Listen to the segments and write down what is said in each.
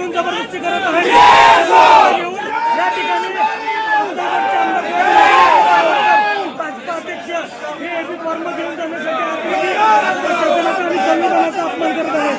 आणून जबरदस्ती करत आहे या ठिकाणी भाजपा अध्यक्ष हे एबी फॉर्म घेऊन जाण्यासाठी प्रशासनाचा अपमान करत आहेत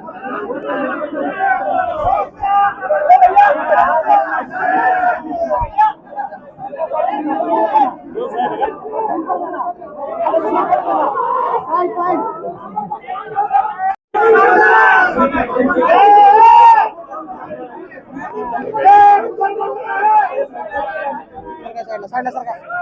काढला साईडला सर काय